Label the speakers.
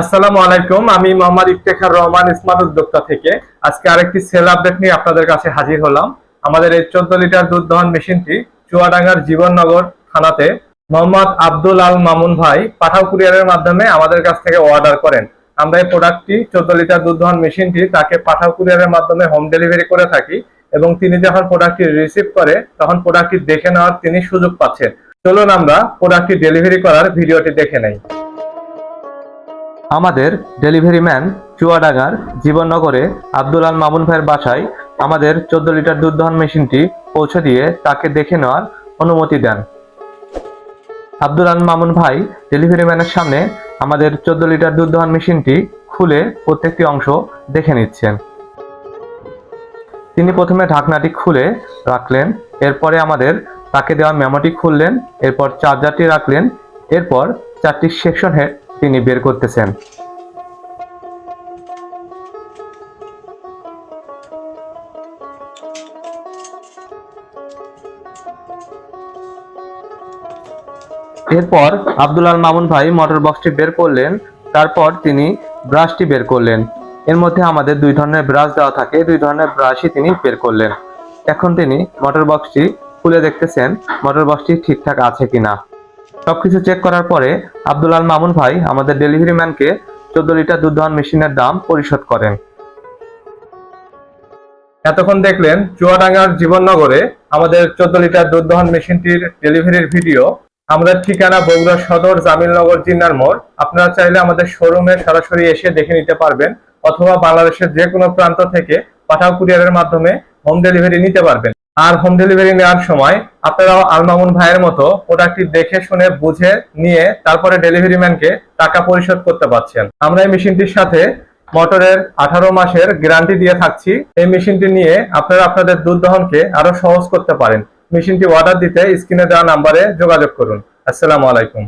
Speaker 1: আসসালামু আলাইকুম, আমি মোহাম্মদ ইফতেখার রহমান ইসমাত উদ্যোক্তা থেকে। আজকে আরেকটি সেল আপডেট নিয়ে আপনাদের কাছে হাজির হলাম। আমাদের এই চোদ্দ লিটার দুধ দহন মেশিনটি চুয়াডাঙ্গার জীবননগর থানাতে মোহাম্মদ আব্দুল আল মামুন ভাই পাঠাও কুরিয়ারের মাধ্যমে আমাদের কাছ থেকে অর্ডার করেন। আমরা এই প্রোডাক্টটি চোদ্দ লিটার দুধ দহন মেশিনটি তাকে পাঠাও কুরিয়ারের মাধ্যমে হোম ডেলিভারি করে থাকি এবং তিনি যখন প্রোডাক্টটি রিসিভ করে, তখন প্রোডাক্টটি দেখে নেওয়ার তিনি সুযোগ পাচ্ছেন। চলুন আমরা প্রোডাক্টটি ডেলিভারি করার ভিডিওটি দেখে নেই। আমাদের ডেলিভারি ম্যান চুয়াডাঙ্গার জীবননগরে আব্দুল আল মামুন ভাইয়ের বাসায় আমাদের চোদ্দ লিটার দুধ দহন মেশিনটি পৌঁছে দিয়ে তাকে দেখে নেওয়ার অনুমতি দেন। আব্দুল আল মামুন ভাই ডেলিভারি ম্যানের সামনে আমাদের চোদ্দ লিটার দুধ দহন মেশিনটি খুলে প্রত্যেকটি অংশ দেখে নিচ্ছেন। তিনি প্রথমে ঢাকনাটি খুলে রাখলেন, এরপরে আমাদের তাকে দেওয়া মেমোটি খুললেন, এরপর চার্জারটি রাখলেন, এরপর চারটি সেকশন হেড তিনি বের করতেছেন। এরপর আব্দুল আল মামুন ভাই মোটর বক্সটি বের করলেন, তারপর তিনি ব্রাশটি বের করলেন। এর মধ্যে আমাদের দুই ধরনের ব্রাশ দেওয়া থাকে, দুই ধরনের ব্রাশই তিনি বের করলেন। এখন তিনি মোটর বক্সটি খুলে দেখতেছেন মোটর বক্সটি ঠিকঠাক আছে কিনা। সবকিছু চেক করার পরে আব্দুল আল মামুন ভাই আমাদের ডেলিভারি ম্যানকে চোদ্দ লিটার দুধ দহন মেশিনের দাম পরিশোধ করেন। এতক্ষণ দেখলেন চুয়াডাঙ্গার জীবননগরে আমাদের চোদ্দ লিটার দুধ দহন মেশিনটির ডেলিভারির ভিডিও আমাদের ঠিকানা বগুড়া সদর, জামিলনগর, জিন্নার মোড়। আপনারা চাইলে আমাদের শোরুমে সরাসরি এসে দেখে নিতে পারবেন, অথবা বাংলাদেশের যে কোনো প্রান্ত থেকে পাঠাও কুরিয়ারের মাধ্যমে হোম ডেলিভারি নিতে পারবেন। আর হোম ডেলিভারি নেওয়ার সময় আপনারাও আলমামুন ভাইয়ের মতো প্রোডাক্টটি দেখে, শুনে, বুঝে, নিয়ে তারপরে ডেলিভারি ম্যানকে টাকা পরিশোধ করতে পারছেন। আমরা এই মেশিনটির সাথে মোটরের আঠারো মাসের গ্যারান্টি দিয়ে থাকছি। এই মেশিনটি নিয়ে আপনারা আপনাদের দুধ দহনকে আরও সহজ করতে পারেন। মেশিনটি অর্ডার দিতে স্ক্রিনে দেওয়া নাম্বারে যোগাযোগ করুন। আসসালামু আলাইকুম।